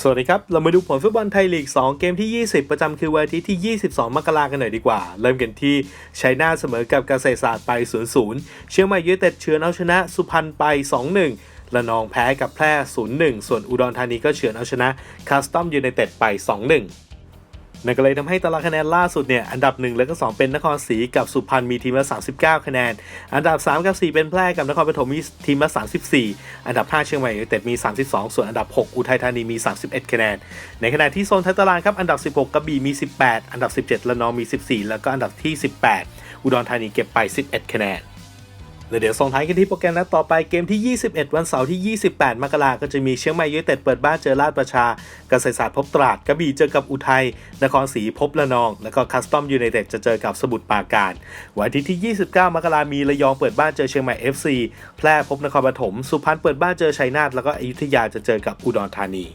สวัสดีครับ เรามาดูผลฟุตบอลไทยลีก 2 เกมที่ 20 ประจำคือวันอาทิตย์ที่ 22 มกรากันหน่อยดีกว่า เริ่มกันที่ชัยนาทเสมอกับเกษตรศาสตร์ไป 0-0 เชียงใหม่ยูเต็ดเฉือนเอาชนะ สุพรรณไป 2-1 ระนองแพ้กับแพร่ 0-1 ส่วนอุดรธานีก็เฉือนเอาชนะคัสตอมยูไนเต็ดไป 2-1 นั่นก็เลยทำให้ตารางคะแนนล่าสุดเนี่ยอันดับ 1 และก็ 2 เป็นนครศรีกับสุพรรณมีทีมละ 39 คะแนน อันดับ 3 กับ 4 เป็นแพร่กับนครปฐมมีทีมละ 34 อันดับ 5 เชียงใหม่ยูไนเต็ดมี 32 ส่วนอันดับ 6 อุทัยธานีมี 31 คะแนน ในขณะที่โซนท้ายตารางครับอันดับ 16กระบี่มี 18 อันดับ 17 ระนองมี 14 แล้วก็อันดับที่ 18 อุดรธานีเก็บไป 11 คะแนน แล้วเดี๋ยวส่งท้ายกันที่โปรแกรมนัดต่อไปเกมที่ 21 วันเสาร์ที่ 28 มกราก็จะมีเชียงใหม่ยูไนเต็ดเปิดบ้านเจอราชประชา เกษตรศาสตร์พบตราดกระบี่เจอกับอุทัยนครศรีพบระนอง แล้วก็คัสตอมยูไนเต็ดจะเจอกับสมุทรปราการวันอาทิตย์ที่ 29 มกรามีระยองเปิดบ้านเจอเชียงใหม่ FC แพร่พบนครปฐมสุพรรณเปิดบ้านเจอชัยนาทแล้วก็อยุธยาจะเจอกับอุดรธานี